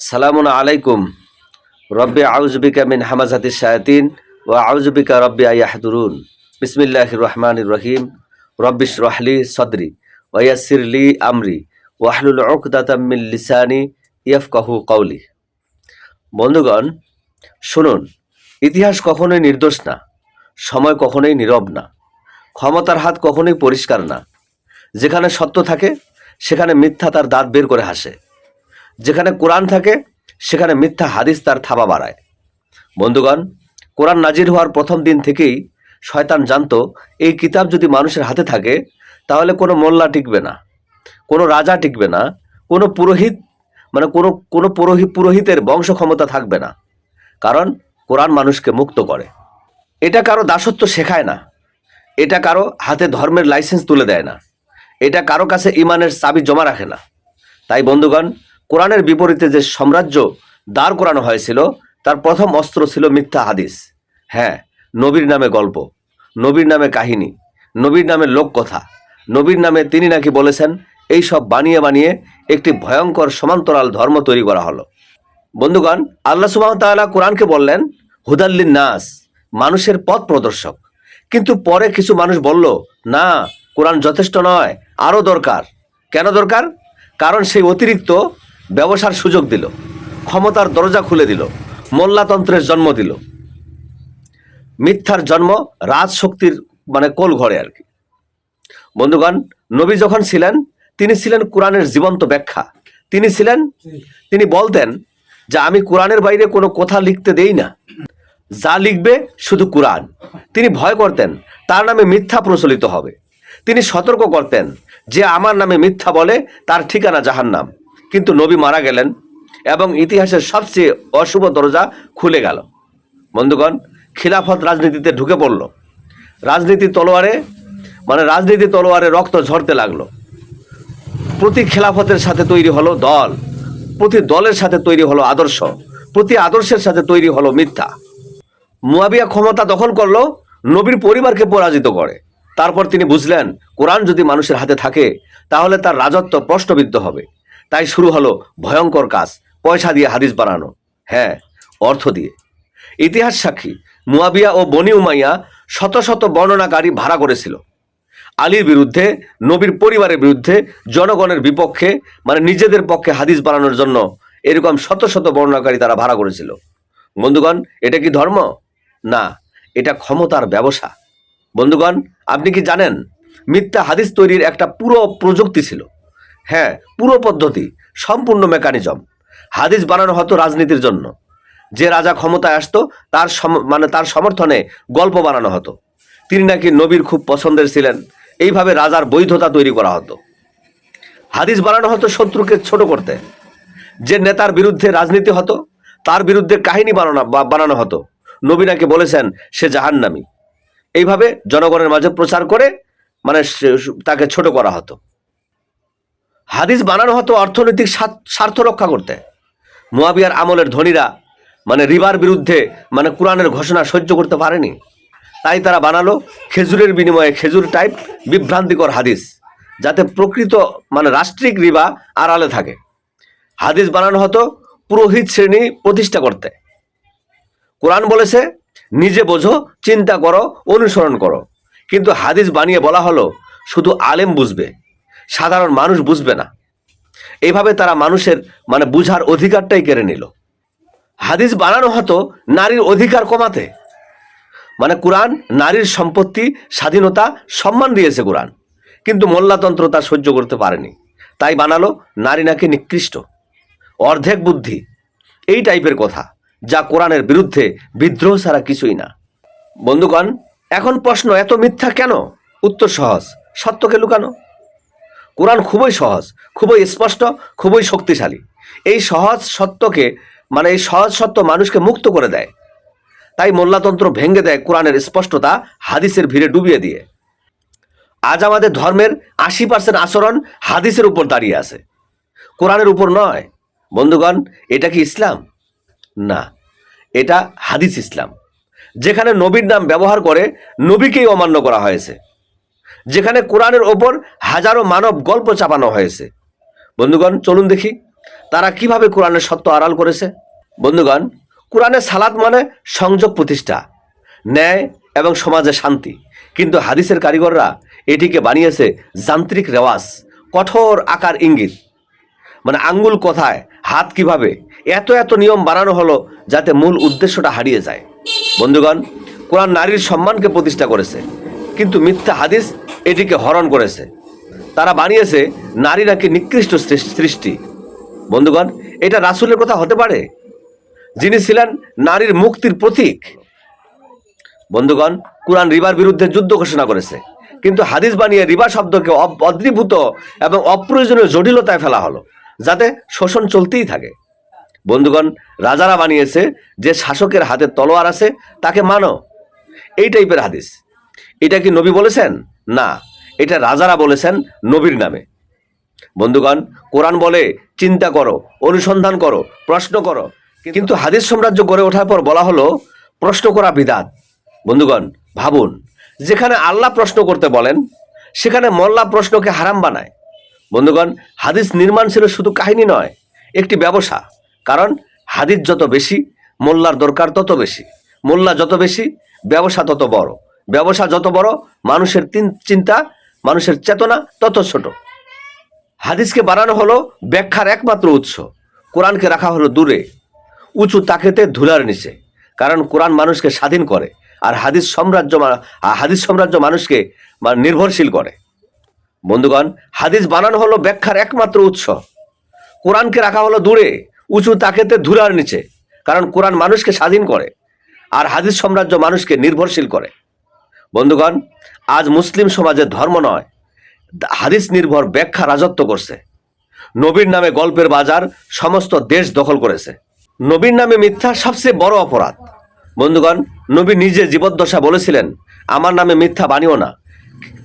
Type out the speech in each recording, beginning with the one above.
সালামুন আলাইকুম। রব্বি আউজবিকা মিন হামাজাতি শায়াতিন ও আউজবিকা রব্বি আয়াহদুরুন বিসমিল্লাহ রহমান রহিম। রব্বিশ রহলি সদরি ওয়াসিরলি আমরি ওয়াহলুল মিন লিসানি ইয়াফকাহু কওলি। বন্ধুগণ, শুনুন, ইতিহাস কখনোই নির্দোষ না, সময় কখনোই নীরব না, ক্ষমতার হাত কখনোই পরিষ্কার না। যেখানে সত্য থাকে, সেখানে মিথ্যা তার দাঁত বের করে হাসে। যেখানে কোরআন থাকে, সেখানে মিথ্যা হাদিস তার থাবা বাড়ায়। বন্ধুগণ, কোরআন নাজির হওয়ার প্রথম দিন থেকেই শয়তান জানত, এই কিতাব যদি মানুষের হাতে থাকে, তাহলে কোনো মোল্লা টিকবে না, কোনো রাজা টিকবে না, কোনো পুরোহিত মানে কোনো কোনো পুরোহিত পুরোহিতের বংশ ক্ষমতা থাকবে না। কারণ কোরআন মানুষকে মুক্ত করে। এটা কারও দাসত্ব শেখায় না, এটা কারও হাতে ধর্মের লাইসেন্স তুলে দেয় না, এটা কারও কাছে ইমানের চাবি জমা রাখে না। তাই বন্ধুগণ কোরআনের বিপরীতে যে সাম্রাজ্য দাঁড় করানো হয়েছিল, তার প্রথম অস্ত্র ছিল মিথ্যা হাদিস। হ্যাঁ নবীর নামে গল্প, নবীর নামে কাহিনী, নবীর নামে লোককথা, নবীর নামে তিনি নাকি বলেছেন, এই সব বানিয়ে বানিয়ে একটি ভয়ঙ্কর সমান্তরাল ধর্ম তৈরি করা হলো। বন্ধুগণ, আল্লাহ সুবাহ তাআলা কোরআনকে বললেন হুদাল্লিন নাস মানুষের পথ প্রদর্শক। কিন্তু পরে কিছু মানুষ বলল, না, কোরআন যথেষ্ট নয় আরও দরকার। কেন দরকার? কারণ সেই অতিরিক্ত ব্যবসার সুযোগ দিল, ক্ষমতার দরজা খুলে দিল, মোল্লাতন্ত্রের জন্ম দিল। মিথ্যার জন্ম রাজশক্তির মানে কোল ঘরে আর কি। বন্ধুগণ, নবী যখন ছিলেন, তিনি ছিলেন কোরআনের জীবন্ত ব্যাখ্যা। তিনি ছিলেন, তিনি বলতেন যে আমি কোরআনের বাইরে কোনো কথা লিখতে দেই না। যা লিখবে শুধু কোরআন। তিনি ভয় করতেন, তার নামে মিথ্যা প্রচলিত হবে। তিনি সতর্ক করতেন যে আমার নামে মিথ্যা বলে তার ঠিকানা জাহান্নাম। কিন্তু নবী মারা গেলেন এবং ইতিহাসের সবচেয়ে অশুভ দরজা খুলে গেল। বন্ধুগণ, খিলাফত রাজনীতিতে ঢুকে পড়ল। রাজনীতি তলোয়ারে মানে রাজনীতি তলোয়ারে রক্ত ঝরতে লাগল। প্রতি খেলাফতের সাথে তৈরি হলো দল, প্রতি দলের সাথে তৈরি হলো আদর্শ, প্রতি আদর্শের সাথে তৈরি হলো মিথ্যা। মুয়াবিয়া ক্ষমতা দখল করল, নবীর পরিবারকে পরাজিত করে। তারপর তিনি বুঝলেন, কোরআন যদি মানুষের হাতে থাকে, তাহলে তার রাজত্ব প্রশ্নবিদ্ধ হবে। তাই শুরু হলো ভয়ঙ্কর কাজ, পয়সা দিয়ে হাদিস বানানো। হ্যাঁ অর্থ দিয়ে। ইতিহাস সাক্ষী, মুয়াবিয়া ও বনি উমাইয়া শত শত বর্ণনাকারী ভাড়া করেছিল। আলীর বিরুদ্ধে, নবীর পরিবারের বিরুদ্ধে, জনগণের বিপক্ষে মানে নিজেদের পক্ষে হাদিস বানানোর জন্য এরকম শত শত বর্ণনাকারী তারা ভাড়া করেছিল। বন্ধুগণ, এটা কি ধর্ম? না, এটা ক্ষমতার ব্যবসা। বন্ধুগণ, আপনি কি জানেন, মিথ্যা হাদিস তৈরির একটা পুরো প্রযুক্তি ছিল। হ্যাঁ পুরো পদ্ধতি, সম্পূর্ণ মেকানিজম হাদিস বানানো হতো রাজনীতির জন্য। যে রাজা ক্ষমতায় আসতো, তার মানে তার সমর্থনে গল্প বানানো হতো। তিনি নাকি নবীর খুব পছন্দের ছিলেন। এইভাবে রাজার বৈধতা তৈরি করা হতো। হাদিস বানানো হতো শত্রুকে ছোট করতে। যে নেতার বিরুদ্ধে রাজনীতি হতো, তার বিরুদ্ধে কাহিনী বানানো বানানো হতো। নবী নাকি বলেছেন, সে জাহান্নামী। এইভাবে জনগণের মাঝে প্রচার করে মানে তাকে ছোট করা হতো। হাদিস বানানো হতো অর্থনৈতিক স্বার্থ- রক্ষা করতে। মুয়াবিয়ার আমলের ধনীরা মানে রিবার বিরুদ্ধে মানে কোরআনের ঘোষণা সহ্য করতে পারেনি। তাই তারা বানালো খেজুরের বিনিময়ে খেজুর টাইপ বিভ্রান্তিকর হাদিস, যাতে প্রকৃত মানে রাষ্ট্রিক রিবা আড়ালে থাকে। হাদিস বানানো হতো পুরোহিত শ্রেণি প্রতিষ্ঠা করতে। কোরআন বলেছে, নিজে বোঝো, চিন্তা করো, অনুসরণ করো। কিন্তু হাদিস বানিয়ে বলা হলো, শুধু আলেম বুঝবে। সাধারণ মানুষ বুঝবে না। এইভাবে তারা মানুষের মানে বুঝার অধিকারটাই কেড়ে নিল। হাদিস বানানো হতো নারীর অধিকার কমাতে। মানে কোরআন নারীর সম্পত্তি, স্বাধীনতা, সম্মান দিয়েছে কোরআন। কিন্তু মোল্লাতন্ত্র তা সহ্য করতে পারেনি। তাই বানালো নারী নাকি নিকৃষ্ট। অর্ধেক বুদ্ধি। এই টাইপের কথা, যা কোরআনের বিরুদ্ধে বিদ্রোহ ছাড়া কিছুই না। বন্ধুগণ, এখন প্রশ্ন, এত মিথ্যা কেন? উত্তর সহজ। সত্যকে লুকানো। কোরআন খুবই সহজ, খুবই স্পষ্ট, খুবই শক্তিশালী। এই সহজ সত্যকে মানে এই সহজ সত্য মানুষকে মুক্ত করে দেয়। তাই মোল্লাতন্ত্র ভেঙে দেয় কোরআনের স্পষ্টতা হাদিসের ভিড়ে ডুবিয়ে দিয়ে। আজ আমাদের ধর্মের আশি পার্সেন্ট আচরণ হাদিসের উপর দাঁড়িয়ে আছে। কোরআনের উপর নয়। বন্ধুগণ, এটা কি ইসলাম? না, এটা হাদিস ইসলাম। যেখানে নবীর নাম ব্যবহার করে নবীকেই অমান্য করা হয়েছে। যেখানে কোরআনের ওপর হাজারো মানব গল্প চাপানো হয়েছে। বন্ধুগণ, চলুন দেখি তারা কীভাবে কোরআনের সত্য আড়াল করেছে। বন্ধুগণ, কোরআনে সালাদ মানে সংযোগ প্রতিষ্ঠা, ন্যায় এবং সমাজে শান্তি। কিন্তু হাদিসের কারিগররা এটিকে বানিয়েছে যান্ত্রিক রেওয়াজ, কঠোর আকার ইঙ্গিত। মানে আঙ্গুল কোথায়, হাত কীভাবে, এত এত নিয়ম বানানো হলো যাতে মূল উদ্দেশ্যটা হারিয়ে যায়। বন্ধুগণ, কোরআন নারীর সম্মানকে প্রতিষ্ঠা করেছে। কিন্তু মিথ্যা হাদিস এটিকে হরণ করেছে। তারা বানিয়েছে নারী নাকি নিকৃষ্ট সৃষ্টি বন্ধুগণ, এটা রাসূলের কথা হতে পারে? যিনি ছিলেন নারীর মুক্তির প্রতীক। বন্ধুগণ, কোরআন রিবার বিরুদ্ধে যুদ্ধ ঘোষণা করেছে। কিন্তু হাদিস বানিয়ে রিবা শব্দকে অদ্রিভূত এবং অপ্রয়োজনীয় জটিলতায় ফেলা হলো, যাতে শোষণ চলতেই থাকে। বন্ধুগণ, রাজারা বানিয়েছে যে শাসকের হাতে তলোয়ার আছে, তাকে মানো। এই টাইপের হাদিস। এটা কি নবী বলেছেন? না, এটা রাজারা বলেছেন নবীর নামে। বন্ধুগণ, কোরআন বলে, চিন্তা করো, অনুসন্ধান করো, প্রশ্ন করো। কিন্তু হাদিস সাম্রাজ্য গড়ে ওঠার পর বলা হলো, প্রশ্ন করা বিদাত। বন্ধুগণ, ভাবুন, যেখানে আল্লাহ প্রশ্ন করতে বলেন, সেখানে মোল্লা প্রশ্নকে হারাম বানায়। বন্ধুগণ, হাদিস নির্মাণ ছিল শুধু কাহিনী নয়, একটি ব্যবসা। কারণ, হাদিস যত বেশি, মোল্লার দরকার তত বেশি। মোল্লা যত বেশি, ব্যবসা তত বড়। ব্যবসা যত বড়, মানুষের তিন- চিন্তা, মানুষের চেতনা তত ছোট। হাদিসকে বানানো হলো ব্যাখ্যার একমাত্র উৎস। কোরআনকে রাখা হলো দূরে। উঁচু তাকেতে ধুলার নিচে। কারণ কোরআন মানুষকে স্বাধীন করে, আর হাদিস সাম্রাজ্য হাদিস সাম্রাজ্য মানুষকে নির্ভরশীল করে। বন্ধুগণ, হাদিস বানানো হলো ব্যাখ্যার একমাত্র উৎস। কোরআনকে রাখা হলো দূরে, উঁচু তাকেতে ধুলার নিচে। কারণ কোরআন মানুষকে স্বাধীন করে, আর হাদিস সাম্রাজ্য মানুষকে নির্ভরশীল করে। বন্ধুগণ, আজ মুসলিম সমাজের ধর্ম নয়, হাদিস নির্ভর ব্যাখ্যা রাজত্ব করছে। নবীর নামে গল্পের বাজার সমস্ত দেশ দখল করেছে। নবীর নামে মিথ্যা সবচেয়ে বড় অপরাধ। বন্ধুগণ, নবী নিজে জীবদ্দশা বলেছিলেন, আমার নামে মিথ্যা বানিও না।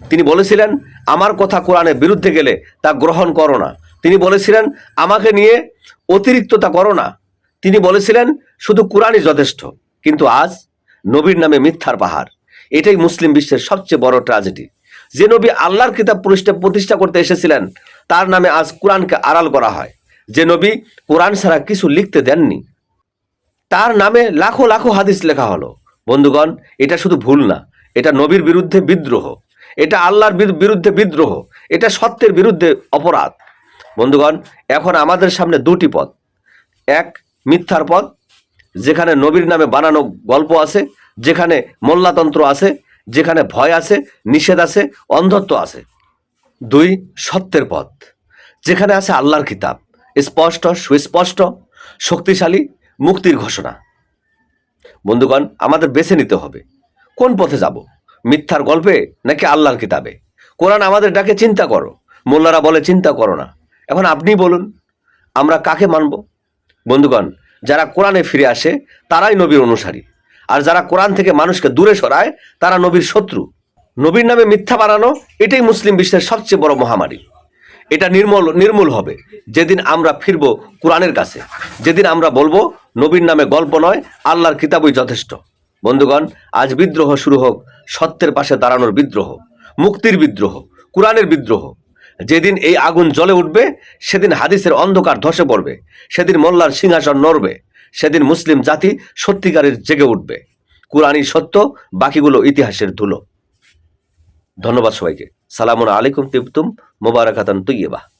তিনি বলেছিলেন, আমার কথা কোরআনের বিরুদ্ধে গেলে তা গ্রহণ করো না। তিনি বলেছিলেন, আমাকে নিয়ে অতিরিক্ততা করো না। তিনি বলেছিলেন, শুধু কোরআনই যথেষ্ট। কিন্তু আজ নবীর নামে মিথ্যার পাহাড়। এটাই মুসলিম বিশ্বের সবচেয়ে বড় ট্র্যাজেডি যে নবী আল্লাহর কিতাব প্রতিষ্ঠা করতে এসেছিলেন, তার নামে আজ কোরআনকে আড়াল করা হয়। যে নবী কোরআন ছাড়া কিছু লিখতে দেননি। তার নামে লাখো লাখো হাদিস লেখা হলো। বন্ধুগণ, এটা শুধু ভুল না, এটা নবীর বিরুদ্ধে বিদ্রোহ। এটা আল্লাহর বিরুদ্ধে বিদ্রোহ। এটা সত্যের বিরুদ্ধে অপরাধ। বন্ধুগণ, এখন আমাদের সামনে দুটি পথ। এক, মিথ্যার পথ, যেখানে নবীর নামে বানানো গল্প আছে। যেখানে মোল্লাতন্ত্র আছে, যেখানে ভয় আছে, নিষেধ আছে, অন্ধত্ব আছে। দুই, সত্যের পথ। যেখানে আছে আল্লাহর কিতাব স্পষ্ট, সুস্পষ্ট, শক্তিশালী, মুক্তির ঘোষণা। বন্ধুগণ, আমাদের বেছে নিতে হবে। কোন পথে যাব? মিথ্যার গল্পে নাকি আল্লাহর কিতাবে কোরআন আমাদের ডাকে, চিন্তা করো। মোল্লারা বলে, চিন্তা করো না। এখন আপনি বলুন, আমরা কাকে মানব? বন্ধুগণ, যারা কোরআনে ফিরে আসে, তারাই নবীর অনুসারী। আর যারা কোরআন থেকে মানুষকে দূরে সরায়, তারা নবীর শত্রু। নবীর নামে মিথ্যা বানানো, এটাই মুসলিম বিশ্বের সবচেয়ে বড় মহামারী। এটা নির্মূল নির্মূল হবে। যেদিন আমরা ফিরব কোরআনের কাছে, যেদিন আমরা বলব নবীর নামে গল্প নয়, আল্লাহর কিতাবই যথেষ্ট। বন্ধুগণ, আজ বিদ্রোহ শুরু হোক, সত্যের পাশে দাঁড়ানোর বিদ্রোহ, মুক্তির বিদ্রোহ, কোরআনের বিদ্রোহ। যেদিন এই আগুন জ্বলে উঠবে, সেদিন হাদিসের অন্ধকার ধসে পড়বে, সেদিন মোল্লার সিংহাসন নড়বে সেদিন মুসলিম জাতি সত্যিকারের জেগে উঠবে। কোরআনই সত্য, বাকিগুলো ইতিহাসের ধুলো। ধন্যবাদ সবাইকে। সালামুন আলাইকুম তিবতুম মোবারকাতান তুইয়েবা